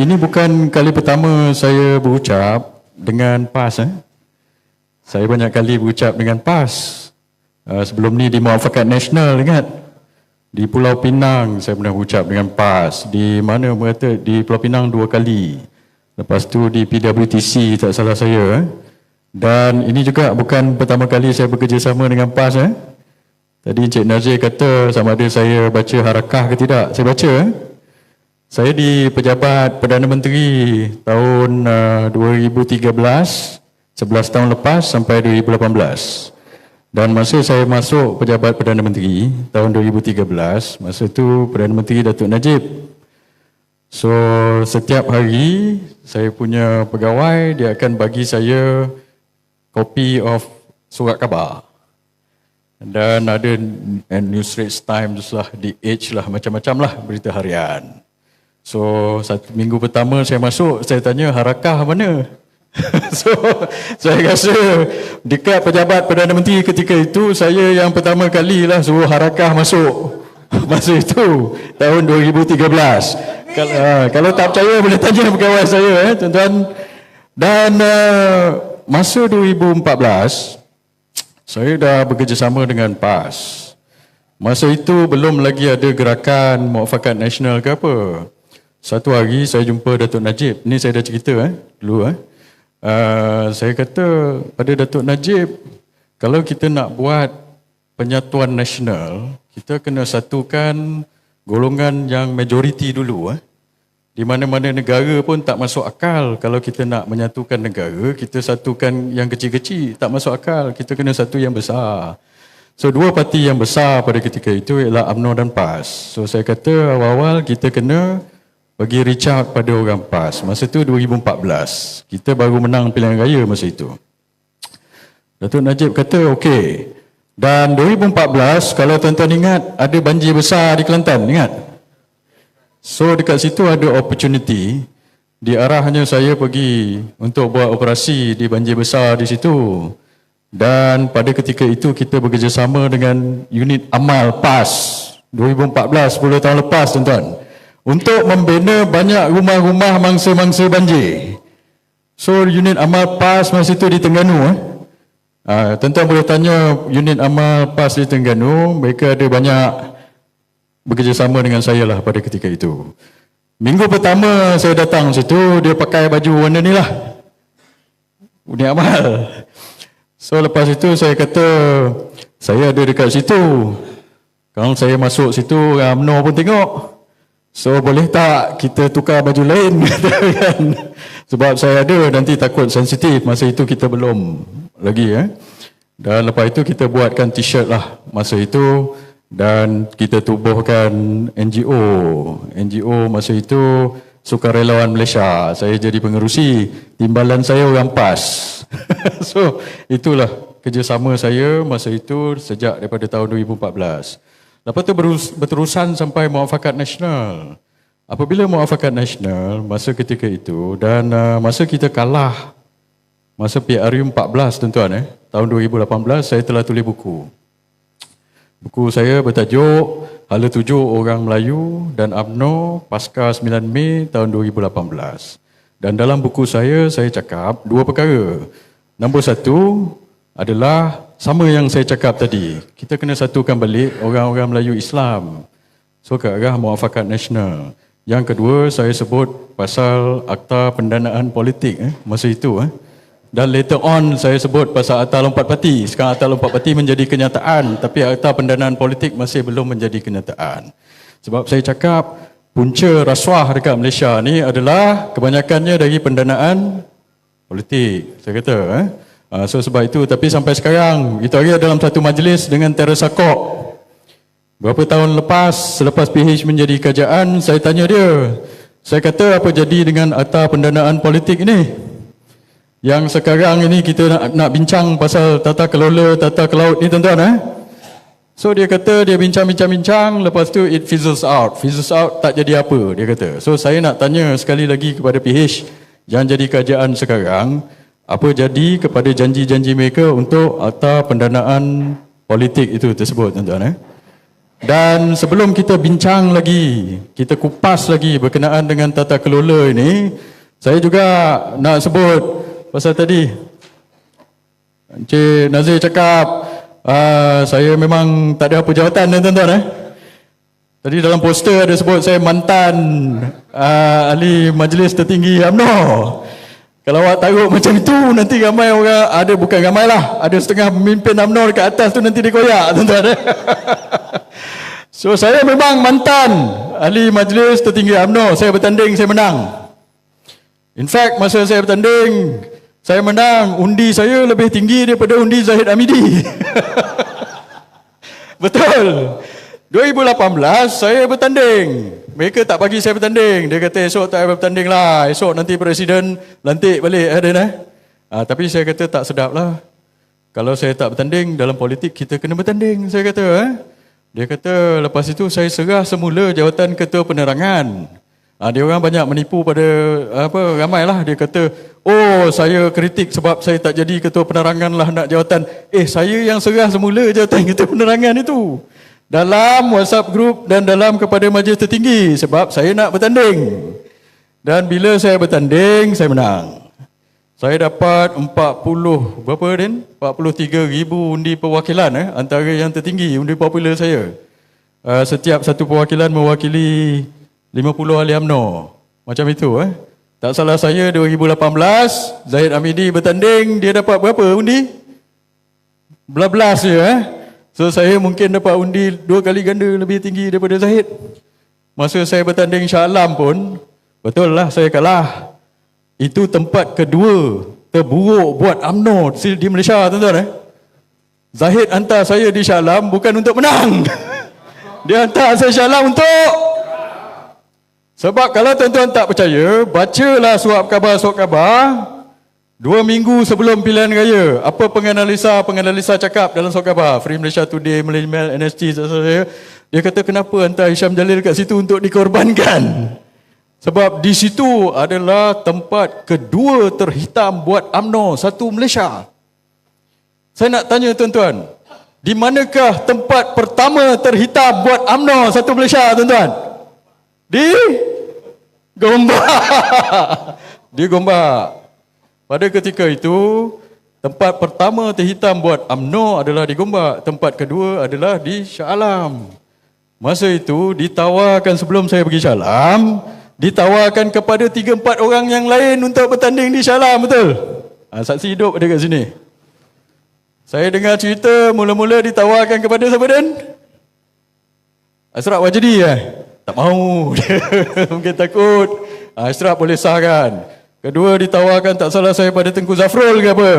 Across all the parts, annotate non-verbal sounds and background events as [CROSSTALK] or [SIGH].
ini bukan kali pertama saya berucap dengan PAS. Eh? Saya banyak kali berucap dengan PAS. Uh, sebelum ni di Muafakat Nasional, ingat? Di Pulau Pinang saya pernah berucap dengan PAS. Di mana berkata? Di Pulau Pinang dua kali. Lepas tu di PWTC, tak salah saya. Eh? Dan ini juga bukan pertama kali saya bekerjasama dengan PAS. Eh? Tadi Encik Nazir kata sama ada saya baca harakah ke tidak. Saya baca. Eh? Saya di pejabat Perdana Menteri tahun uh, 2013, 11 tahun lepas sampai 2018. Dan masa saya masuk pejabat Perdana Menteri tahun 2013, masa itu Perdana Menteri Datuk Najib. So setiap hari saya punya pegawai dia akan bagi saya copy of surat khabar. Dan ada New Straits Times lah, The Age lah, macam-macam lah berita harian. So satu minggu pertama saya masuk, saya tanya harakah mana? [LAUGHS] so saya rasa dekat pejabat Perdana Menteri ketika itu saya yang pertama kali lah suruh harakah masuk [LAUGHS] masa itu tahun 2013. Kalau, uh, kalau tak percaya boleh tanya pegawai saya eh tuan-tuan. Dan uh, masa 2014 saya dah bekerjasama dengan PAS. Masa itu belum lagi ada gerakan muafakat nasional ke apa. Satu hari saya jumpa Datuk Najib. Ni saya dah cerita eh dulu eh. Uh, saya kata pada Datuk Najib, kalau kita nak buat penyatuan nasional, kita kena satukan golongan yang majoriti dulu eh. Di mana-mana negara pun tak masuk akal kalau kita nak menyatukan negara, kita satukan yang kecil-kecil, tak masuk akal, kita kena satu yang besar. So dua parti yang besar pada ketika itu ialah UMNO dan PAS. So saya kata awal-awal kita kena bagi reach out pada orang PAS. Masa tu 2014. Kita baru menang pilihan raya masa itu. Datuk Najib kata okey. Dan 2014 kalau tuan-tuan ingat ada banjir besar di Kelantan, ingat? So dekat situ ada opportunity di arahnya saya pergi untuk buat operasi di banjir besar di situ. Dan pada ketika itu kita bekerjasama dengan unit amal PAS 2014 10 tahun lepas tuan-tuan untuk membina banyak rumah-rumah mangsa-mangsa banjir. So unit amal PAS masa itu di Tengganu. Eh? Uh, tuan boleh tanya unit amal PAS di Tengganu, mereka ada banyak bekerjasama dengan saya lah pada ketika itu. Minggu pertama saya datang situ, dia pakai baju warna ni lah. Unit amal. So lepas itu saya kata, saya ada dekat situ. Kalau saya masuk situ, UMNO pun tengok. So boleh tak kita tukar baju lain [LAUGHS] kan? Sebab saya ada nanti takut sensitif masa itu kita belum lagi eh. Dan lepas itu kita buatkan t-shirt lah masa itu dan kita tubuhkan NGO. NGO masa itu Sukarelawan Malaysia. Saya jadi pengerusi. Timbalan saya orang PAS. [LAUGHS] so itulah kerjasama saya masa itu sejak daripada tahun 2014. Lepas tu berterusan sampai muafakat nasional. Apabila muafakat nasional, masa ketika itu dan uh, masa kita kalah, masa PRU 14 tuan-tuan eh, tahun 2018 saya telah tulis buku. Buku saya bertajuk Hala Tujuh Orang Melayu dan UMNO Pasca 9 Mei tahun 2018. Dan dalam buku saya, saya cakap dua perkara. Nombor satu adalah sama yang saya cakap tadi, kita kena satukan balik orang-orang Melayu Islam. So ke arah muafakat nasional. Yang kedua, saya sebut pasal akta pendanaan politik eh, masa itu. Eh. Dan later on, saya sebut pasal akta lompat parti. Sekarang akta lompat parti menjadi kenyataan, tapi akta pendanaan politik masih belum menjadi kenyataan. Sebab saya cakap, punca rasuah dekat Malaysia ni adalah kebanyakannya dari pendanaan politik. Saya kata, eh. Uh, so sebab itu tapi sampai sekarang itu hari dalam satu majlis dengan Teresa Kok. Berapa tahun lepas selepas PH menjadi kerajaan saya tanya dia. Saya kata apa jadi dengan akta pendanaan politik ini? Yang sekarang ini kita nak, nak bincang pasal tata kelola, tata kelaut ni tuan-tuan eh? So dia kata dia bincang-bincang-bincang lepas tu it fizzles out. Fizzles out tak jadi apa dia kata. So saya nak tanya sekali lagi kepada PH yang jadi kerajaan sekarang apa jadi kepada janji-janji mereka untuk akta pendanaan politik itu tersebut tuan-tuan eh? Dan sebelum kita bincang lagi, kita kupas lagi berkenaan dengan tata kelola ini, saya juga nak sebut pasal tadi Encik Nazir cakap uh, saya memang tak ada apa jawatan tuan-tuan eh. Tadi dalam poster ada sebut saya mantan uh, ahli majlis tertinggi UMNO. Kalau awak taruh macam itu nanti ramai orang ada bukan ramai lah ada setengah pemimpin UMNO dekat atas tu nanti dikoyak [LAUGHS] tuan-tuan. Eh? so saya memang mantan ahli majlis tertinggi UMNO. Saya bertanding saya menang. In fact, masa saya bertanding, saya menang, undi saya lebih tinggi daripada undi Zahid Amidi. [LAUGHS] Betul. 2018, saya bertanding. Mereka tak bagi saya bertanding. Dia kata, esok tak payah bertanding lah. Esok nanti Presiden lantik balik. Ada eh? Ah, tapi saya kata, tak sedap lah. Kalau saya tak bertanding, dalam politik kita kena bertanding. Saya kata, eh? Dia kata, lepas itu saya serah semula jawatan ketua penerangan. Ha, dia orang banyak menipu pada apa ramailah dia kata oh saya kritik sebab saya tak jadi ketua penerangan lah nak jawatan eh saya yang serah semula jawatan [LAUGHS] ketua penerangan itu dalam WhatsApp group dan dalam kepada majlis tertinggi sebab saya nak bertanding dan bila saya bertanding saya menang saya dapat 40 berapa Den 43 ribu undi perwakilan eh antara yang tertinggi undi popular saya uh, setiap satu perwakilan mewakili 50 ahli UMNO. Macam itu eh. Tak salah saya 2018 Zahid Amidi bertanding dia dapat berapa undi? Belas je eh. So saya mungkin dapat undi dua kali ganda lebih tinggi daripada Zahid. Masa saya bertanding Shah Alam pun betul lah saya kalah. Itu tempat kedua terburuk buat UMNO di Malaysia tuan-tuan eh. Zahid hantar saya di Shah Alam bukan untuk menang. [LAUGHS] Dia hantar saya Shah Alam untuk sebab kalau tuan-tuan tak percaya, bacalah suap khabar suap khabar dua minggu sebelum pilihan raya. Apa penganalisa penganalisa cakap dalam suap khabar? Free Malaysia Today, Mail, NST, saya. Dia kata kenapa hantar Hisham Jalil kat situ untuk dikorbankan? Sebab di situ adalah tempat kedua terhitam buat AMNO satu Malaysia. Saya nak tanya tuan-tuan, di manakah tempat pertama terhitam buat AMNO satu Malaysia tuan-tuan? Di Gombak. [LAUGHS] Di Gombak. Pada ketika itu, tempat pertama terhitam buat AMNO adalah di Gombak. Tempat kedua adalah di Shah Alam. Masa itu ditawarkan sebelum saya pergi Shah Alam, ditawarkan kepada tiga empat orang yang lain untuk bertanding di Shah Alam, betul? Ha, saksi hidup ada kat sini. Saya dengar cerita mula-mula ditawarkan kepada siapa dan? Asrak Wajdi eh? Tak mau. [LAUGHS] Mungkin takut. Ha, Ashraf boleh sahkan. Kedua ditawarkan tak salah saya pada Tengku Zafrul ke apa.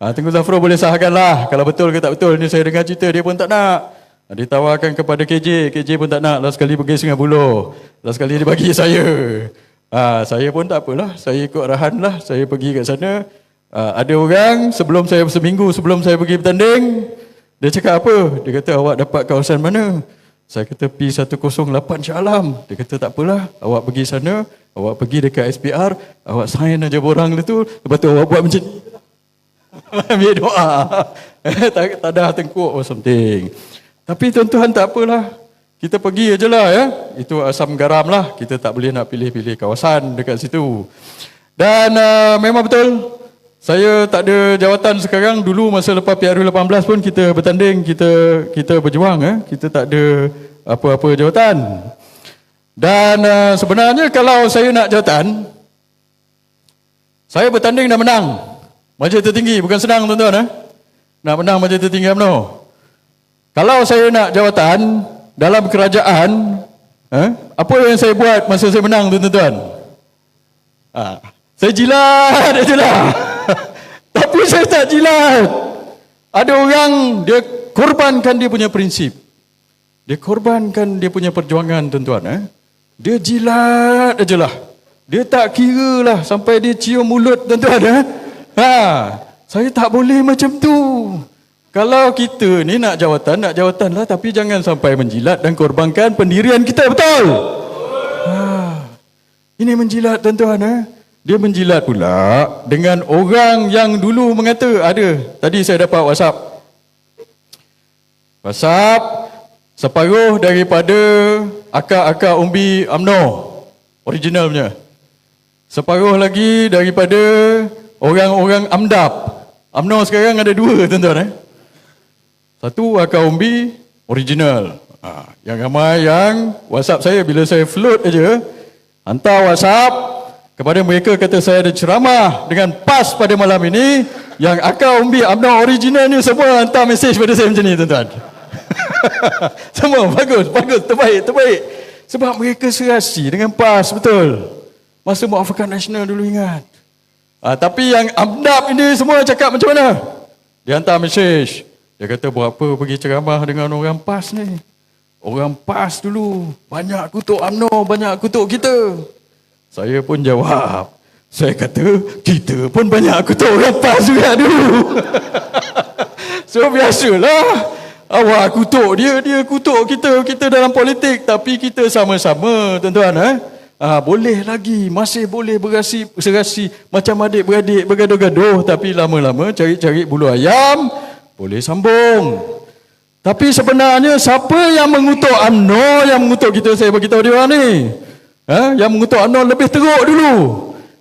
Ha, Tengku Zafrul boleh sahkan lah. Kalau betul ke tak betul. Ni saya dengar cerita dia pun tak nak. Ha, ditawarkan kepada KJ. KJ pun tak nak. Last sekali pergi Sungai Buloh. Last sekali dia bagi saya. Ha, saya pun tak apalah. Saya ikut arahan lah. Saya pergi kat sana. Ha, ada orang sebelum saya seminggu sebelum saya pergi bertanding. Dia cakap apa? Dia kata awak dapat kawasan mana? Saya kata P108 Shah Alam. Dia kata tak apalah, awak pergi sana, awak pergi dekat SPR, awak sign aja borang tu, lepas tu awak buat macam ni. [LAUGHS] Ambil doa. [LAUGHS] tak, tak ada tengkuk or something. Tapi tuan-tuan tak apalah. Kita pergi aja lah ya. Itu asam garam lah. Kita tak boleh nak pilih-pilih kawasan dekat situ. Dan uh, memang betul, saya tak ada jawatan sekarang. Dulu masa lepas PRU 18 pun kita bertanding, kita kita berjuang. Eh? Kita tak ada apa-apa jawatan. Dan uh, sebenarnya kalau saya nak jawatan, saya bertanding dan menang. Majlis tertinggi, bukan senang tuan-tuan. Eh? Nak menang majlis tertinggi UMNO. Kalau saya nak jawatan dalam kerajaan, eh? apa yang saya buat masa saya menang tuan-tuan? Ah, saya jilat [LAUGHS] je lah. Tapi saya tak jilat. Ada orang dia korbankan dia punya prinsip. Dia korbankan dia punya perjuangan tuan-tuan. Eh? Dia jilat aja lah. Dia tak kira lah sampai dia cium mulut tuan-tuan. Eh? Ha, saya tak boleh macam tu. Kalau kita ni nak jawatan, nak jawatan lah. Tapi jangan sampai menjilat dan korbankan pendirian kita. Betul? Ha, ini menjilat tuan-tuan. Eh? Dia menjilat pula dengan orang yang dulu mengata ada. Tadi saya dapat WhatsApp. WhatsApp separuh daripada akar-akar umbi UMNO original punya. Separuh lagi daripada orang-orang AMDAP. UMNO sekarang ada dua tuan-tuan eh. Satu akar umbi original. Ha, yang ramai yang WhatsApp saya bila saya float aja hantar WhatsApp kepada mereka kata saya ada ceramah dengan pas pada malam ini yang akar umbi UMNO original ni semua hantar mesej pada saya macam ni tuan-tuan. [LAUGHS] semua bagus, bagus, terbaik, terbaik. Sebab mereka serasi dengan PAS, betul. Masa muafakat nasional dulu ingat. Ha, tapi yang AMDAP ini semua cakap macam mana? Dia hantar mesej. Dia kata berapa pergi ceramah dengan orang PAS ni? Orang PAS dulu. Banyak kutuk UMNO, banyak kutuk kita. Saya pun jawab. Saya kata, kita pun banyak kutuk orang PAS juga dulu. [LAUGHS] so biasalah. Awak kutuk dia, dia kutuk kita, kita dalam politik. Tapi kita sama-sama, tuan-tuan. Eh? Ah, boleh lagi, masih boleh berasi, serasi macam adik-beradik bergaduh-gaduh. Tapi lama-lama cari-cari bulu ayam, boleh sambung. Tapi sebenarnya siapa yang mengutuk UMNO, yang mengutuk kita, saya beritahu dia orang ni. Eh? Yang mengutuk UMNO lebih teruk dulu.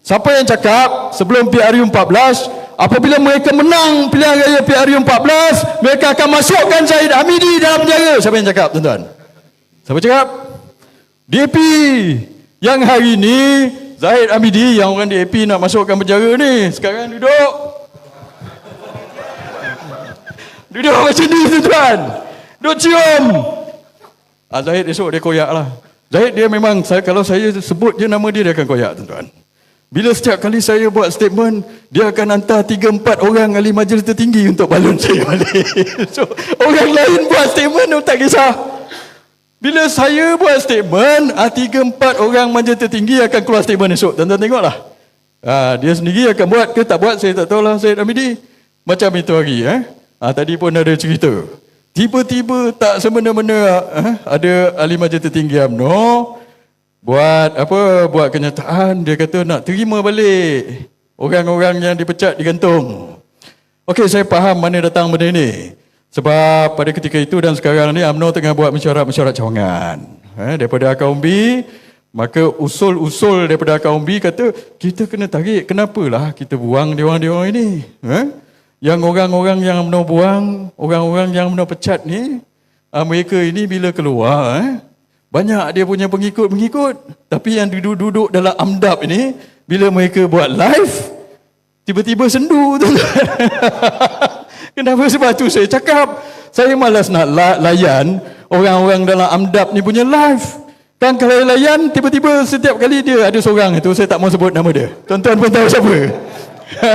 Siapa yang cakap sebelum PRU 14, apabila mereka menang pilihan raya PRU 14 mereka akan masukkan Zahid Hamidi dalam penjara. Siapa yang cakap tuan-tuan? Siapa cakap? DAP yang hari ini Zahid Hamidi yang orang DAP nak masukkan penjara ni. Sekarang duduk. Duduk macam ni tuan-tuan. Duduk cium. Ah, Zahid esok dia koyak lah. Zahid dia memang kalau saya sebut je nama dia dia akan koyak tuan-tuan bila setiap kali saya buat statement, dia akan hantar 3-4 orang ahli majlis tertinggi untuk balon saya balik. [LAUGHS] so, orang lain buat statement, tak kisah. Bila saya buat statement, 3-4 ah, orang majlis tertinggi akan keluar statement esok. Tuan-tuan tengoklah. Ha, dia sendiri akan buat ke tak buat, saya tak tahulah Syed Amidi. Macam itu hari. Eh? Ha, tadi pun ada cerita. Tiba-tiba tak semena-mena eh, ada ahli majlis tertinggi UMNO buat apa buat kenyataan dia kata nak terima balik orang-orang yang dipecat digantung. Okey saya faham mana datang benda ini. Sebab pada ketika itu dan sekarang ni UMNO tengah buat mesyuarat-mesyuarat cawangan. Eh, daripada akar umbi, maka usul-usul daripada akar umbi kata kita kena tarik kenapalah kita buang diorang-diorang ini. Eh? Yang orang-orang yang UMNO buang, orang-orang yang UMNO pecat ni, ah, mereka ini bila keluar, eh, banyak dia punya pengikut-pengikut. Tapi yang duduk-duduk dalam amdap ini, bila mereka buat live, tiba-tiba sendu. [LAUGHS] Kenapa sebab tu saya cakap, saya malas nak layan orang-orang dalam amdap ni punya live. Kan kalau layan, tiba-tiba setiap kali dia ada seorang itu, saya tak mau sebut nama dia. Tuan-tuan pun tahu siapa.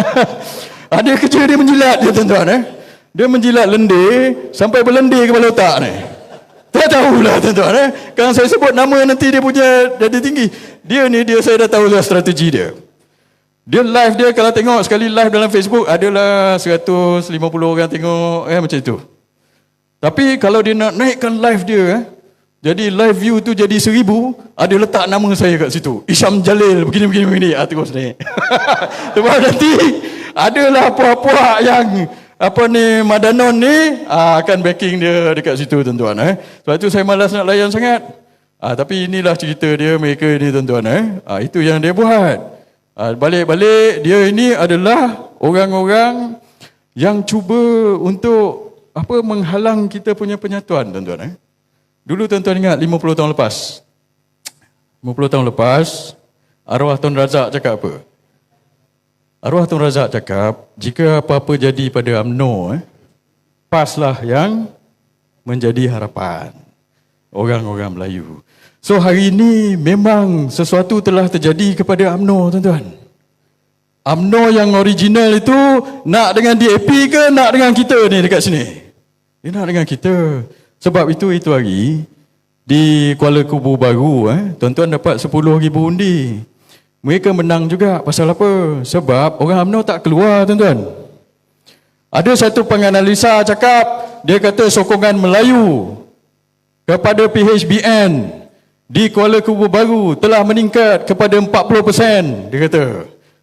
[LAUGHS] ada kerja dia menjilat dia tuan-tuan. Eh? Dia menjilat lendir sampai berlendir kepala otak ni. Tak tahulah tuan-tuan eh. Kalau saya sebut nama nanti dia punya jadi tinggi. Dia ni dia saya dah tahu lah strategi dia. Dia live dia kalau tengok sekali live dalam Facebook adalah 150 orang tengok eh macam itu. Tapi kalau dia nak naikkan live dia eh, jadi live view tu jadi seribu, ada letak nama saya kat situ. Isyam Jalil begini begini begini. Ah terus ni. [LAUGHS] Sebab nanti adalah puak-puak yang apa ni Madanon ni aa, ah, akan backing dia dekat situ tuan-tuan eh. Sebab itu saya malas nak layan sangat. Aa, ah, tapi inilah cerita dia mereka ni tuan-tuan eh. Aa, ah, itu yang dia buat. Balik-balik dia ini adalah orang-orang yang cuba untuk apa menghalang kita punya penyatuan tuan-tuan eh. Dulu tuan-tuan ingat 50 tahun lepas. 50 tahun lepas arwah Tuan Razak cakap apa? Arwah Tun Razak cakap, jika apa-apa jadi pada UMNO, eh, paslah yang menjadi harapan orang-orang Melayu. So hari ini memang sesuatu telah terjadi kepada UMNO, tuan-tuan. UMNO yang original itu nak dengan DAP ke nak dengan kita ni dekat sini? Dia nak dengan kita. Sebab itu itu hari di Kuala Kubu Baru, eh, tuan-tuan dapat 10,000 undi. Mereka menang juga pasal apa? Sebab orang UMNO tak keluar tuan-tuan. Ada satu penganalisa cakap, dia kata sokongan Melayu kepada PHBN di Kuala Kubu Baru telah meningkat kepada 40%. Dia kata,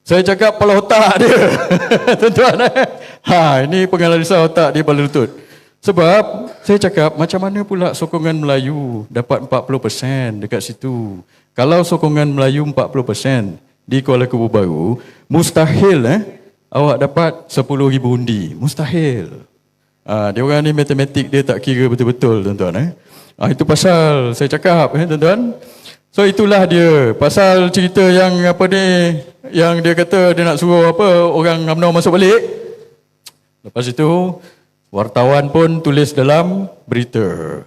saya cakap kepala otak dia. [LAUGHS] tuan-tuan eh? Ha, ini penganalisa otak dia pada lutut. Sebab saya cakap macam mana pula sokongan Melayu dapat 40% dekat situ. Kalau sokongan Melayu 40% di Kuala Kubu Baru, mustahil eh awak dapat 10,000 undi. Mustahil. Ah, dia orang ni matematik dia tak kira betul-betul tuan-tuan eh. Ah, itu pasal saya cakap eh tuan-tuan. So itulah dia pasal cerita yang apa ni yang dia kata dia nak suruh apa orang UMNO masuk balik. Lepas itu wartawan pun tulis dalam berita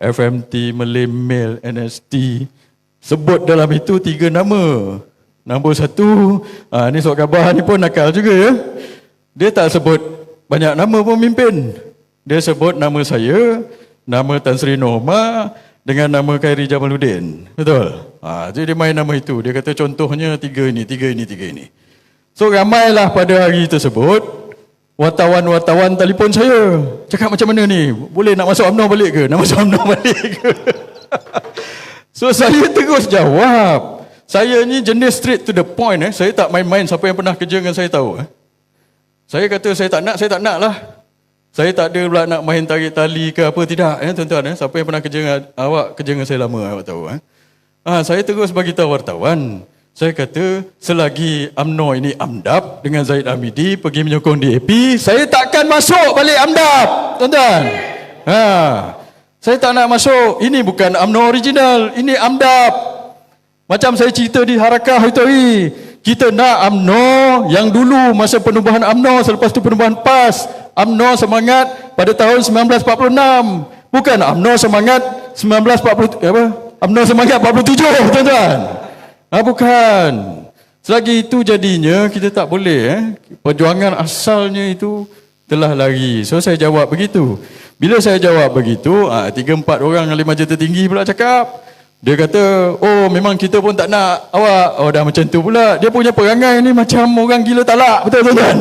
FMT Malay Mail NST sebut dalam itu tiga nama. Nombor satu, ah, ni surat khabar ni pun nakal juga ya. Dia tak sebut banyak nama pemimpin. Dia sebut nama saya, nama Tan Sri Norma dengan nama Khairi Jamaluddin. Betul? Ha, jadi dia main nama itu. Dia kata contohnya tiga ini, tiga ini, tiga ini. So ramailah pada hari tersebut wartawan-wartawan telefon saya. Cakap macam mana ni? Boleh nak masuk UMNO balik ke? Nak masuk UMNO [LAUGHS] balik ke? so saya terus jawab. Saya ni jenis straight to the point. Eh. Saya tak main-main siapa yang pernah kerja dengan saya tahu. Eh. Saya kata saya tak nak, saya tak nak lah. Saya tak ada pula nak main tarik tali ke apa tidak eh tuan-tuan eh. Siapa yang pernah kerja dengan awak kerja dengan saya lama awak tahu eh. Ah saya terus bagi tahu wartawan. Saya kata selagi AMNO ini amdap dengan Zaid Amidi pergi menyokong DAP, saya takkan masuk balik amdap. Tuan-tuan. Ha. Saya tak nak masuk. Ini bukan AMNO original, ini amdap. Macam saya cerita di Harakah itu hari. Kita nak AMNO yang dulu masa penubuhan AMNO selepas itu penubuhan PAS. AMNO semangat pada tahun 1946. Bukan AMNO semangat 1940 apa? AMNO semangat 47, tuan-tuan. Ah bukan. Selagi itu jadinya kita tak boleh eh. Perjuangan asalnya itu telah lari. So saya jawab begitu. Bila saya jawab begitu, ah tiga empat orang yang lima juta tinggi pula cakap. Dia kata, oh memang kita pun tak nak awak. Oh dah macam tu pula. Dia punya perangai ni macam orang gila talak. Betul tuan-tuan?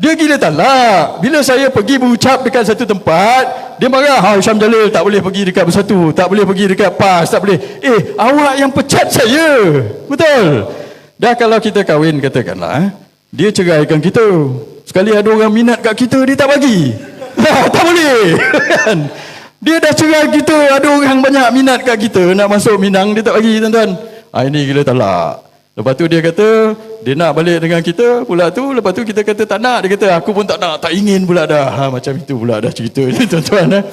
Dia gila talak. Bila saya pergi berucap dekat satu tempat, dia marah, ha, Syam Jalil tak boleh pergi dekat bersatu, tak boleh pergi dekat PAS, tak boleh. Eh, awak yang pecat saya. Betul. Dah kalau kita kahwin, katakanlah, eh, dia ceraikan kita. Sekali ada orang minat kat kita, dia tak bagi. [LAUGHS] Tak boleh. [LAUGHS] Dia dah cerai kita, ada orang banyak minat kat kita, nak masuk Minang, dia tak bagi, tuan-tuan. Ha, ini gila talak. Lepas tu dia kata, dia nak balik dengan kita pula tu. Lepas tu kita kata tak nak. Dia kata, aku pun tak nak, tak ingin pula dah. Ha, macam itu pula dah cerita ni [LAUGHS] tuan-tuan. Eh.